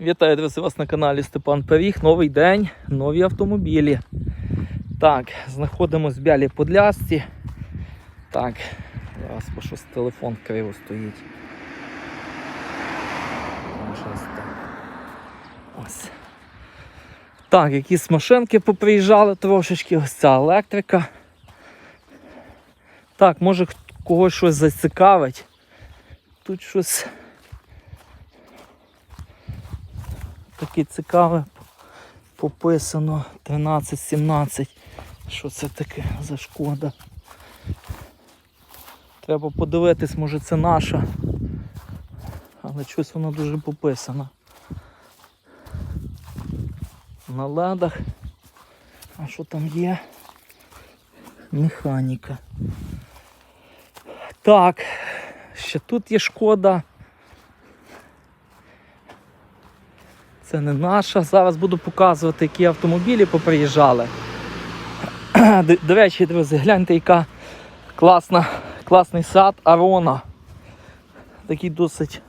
Вітаю друзі, вас на каналі Степан Пиріг. Новий день, нові автомобілі. Так, знаходимось в Бялій Подлясці. Так, зараз бо щось телефон криво стоїть. Ось. Так, якісь машинки поприїжджали трошечки, ось ця електрика. Так, може когось щось зацікавить. Тут щось таке цікаве пописано 13-17. Що це таке за шкода? Треба подивитись, може це наша. Але щось вона дуже пописана. На ледах. А що там є? Механіка. Так, ще тут є шкода. Це не наша. Зараз буду показувати, які автомобілі поприїжджали. До, речі, друзі, гляньте, яка класна, класний сад Арона. Такий досить,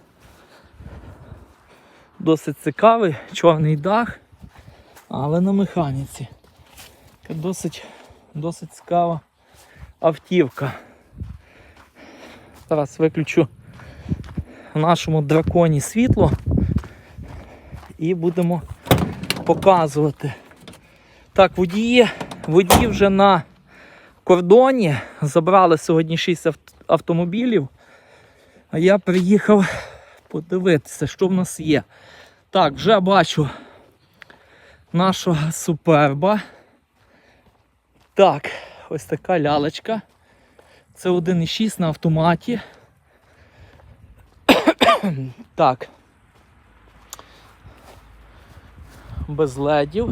досить цікавий, чорний дах, але на механіці. Досить, досить цікава автівка. Зараз виключу в нашому драконі світло і будемо показувати. Так, водії, водії вже на кордоні. Забрали сьогодні 6 авт- автомобілів. А я приїхав подивитися, що в нас є. Так, вже бачу нашого суперба. Так, ось така лялечка. Це 1,6 на автоматі. так. Без ледів.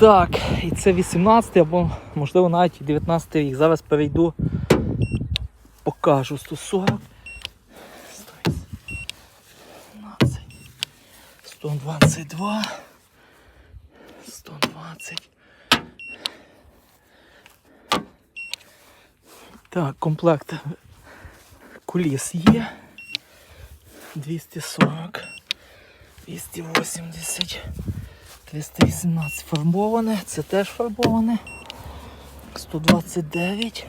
Так, і це 18 або можливо навіть і 19 рік. Зараз перейду, покажу 140. 118, 122, 120. Так, комплект куліс є. 240, 280, 318 фарбоване, це теж фарбоване. 129,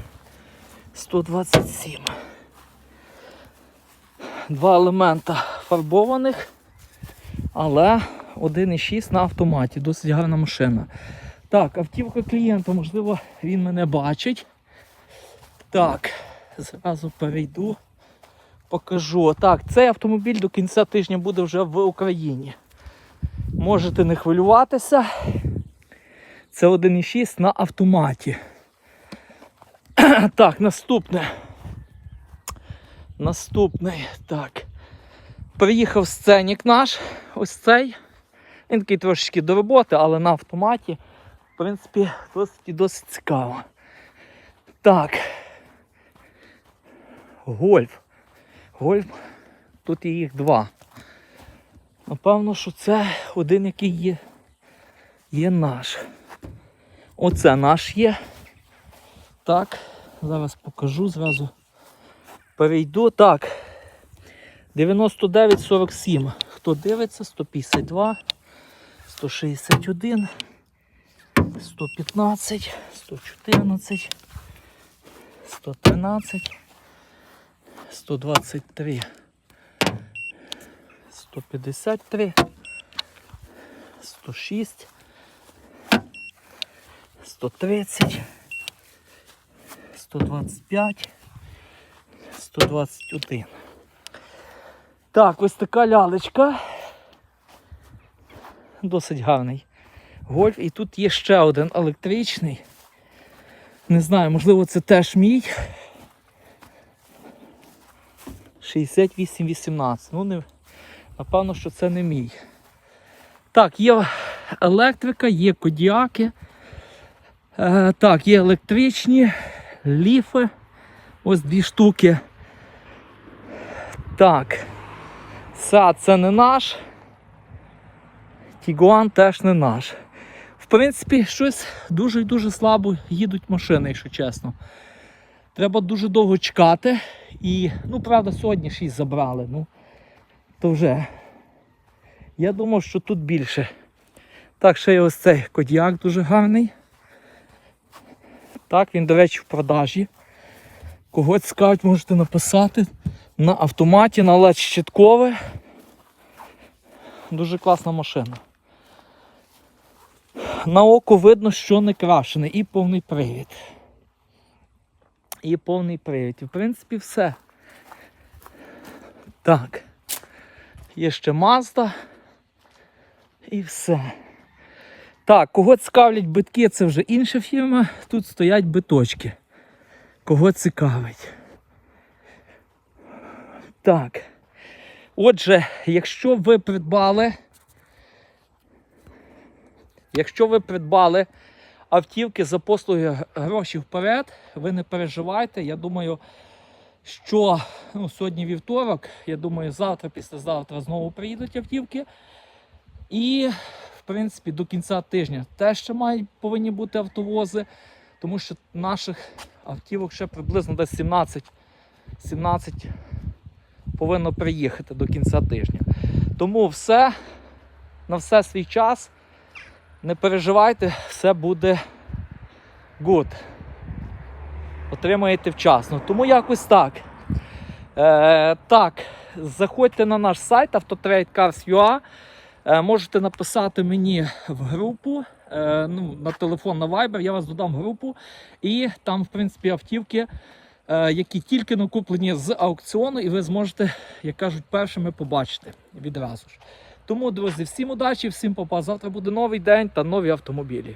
127. Два елемента фарбованих, але 1,6 на автоматі. Досить гарна машина. Так, автівка клієнта, можливо, він мене бачить. Так, зразу перейду, покажу. Так, цей автомобіль до кінця тижня буде вже в Україні. Можете не хвилюватися. Це 1,6 на автоматі. Так, наступне. Наступний. Так. Приїхав сценік наш. Ось цей. Він такий трошечки до роботи, але на автоматі. В принципі, досить і досить цікаво. Так. Гольф. Гольф. Тут їх два. Напевно, що це один, який є, є наш. Оце наш є. Так, зараз покажу зразу. Перейду. Так. 99,47. Хто дивиться? 152, 161, 115, 114, 113, 123, 153, 106, 130, 125, 121. Так, ось така лялечка. Досить гарний гольф. І тут є ще один електричний. Не знаю, можливо, це теж мій. 68-18. Ну, не, напевно, що це не мій. Так, є електрика, є кодіаки. Е, так, є електричні, ліфи. Ось дві штуки. Так. Сад це не наш. Тігуан теж не наш. В принципі, щось дуже і дуже слабо їдуть машини, якщо чесно. Треба дуже довго чекати І, ну, правда, сьогодні 6 забрали. Ну, то вже. Я думав, що тут більше. Так, ще є ось цей кодіак дуже гарний. Так, він, до речі, в продажі. Когось цікавить, можете написати. На автоматі, на ледь щиткове. Дуже класна машина. На око видно, що не крашений і повний привід. І повний привід. В принципі все. Так. Є ще Mazda. І все. Так, кого цікавлять битки, це вже інша фірма. Тут стоять биточки. Кого цікавить. Так. Отже, якщо ви придбали. Якщо ви придбали автівки за послуги гроші вперед, ви не переживайте. Я думаю, що ну, сьогодні вівторок, я думаю, завтра, післязавтра знову приїдуть автівки. І, в принципі, до кінця тижня теж ще мають повинні бути автовози, тому що наших автівок ще приблизно десь 17, 17 повинно приїхати до кінця тижня. Тому все, на все свій час. Не переживайте, все буде good. Отримаєте вчасно. Тому якось так. Е, так, заходьте на наш сайт autotradecars.ua. Е, можете написати мені в групу, е, ну, на телефон на Viber, я вас додам в групу. І там, в принципі, автівки, е, які тільки накуплені з аукціону, і ви зможете, як кажуть, першими побачити відразу ж. Тому, друзі, всім удачі, всім попа. Завтра буде новий день та нові автомобілі.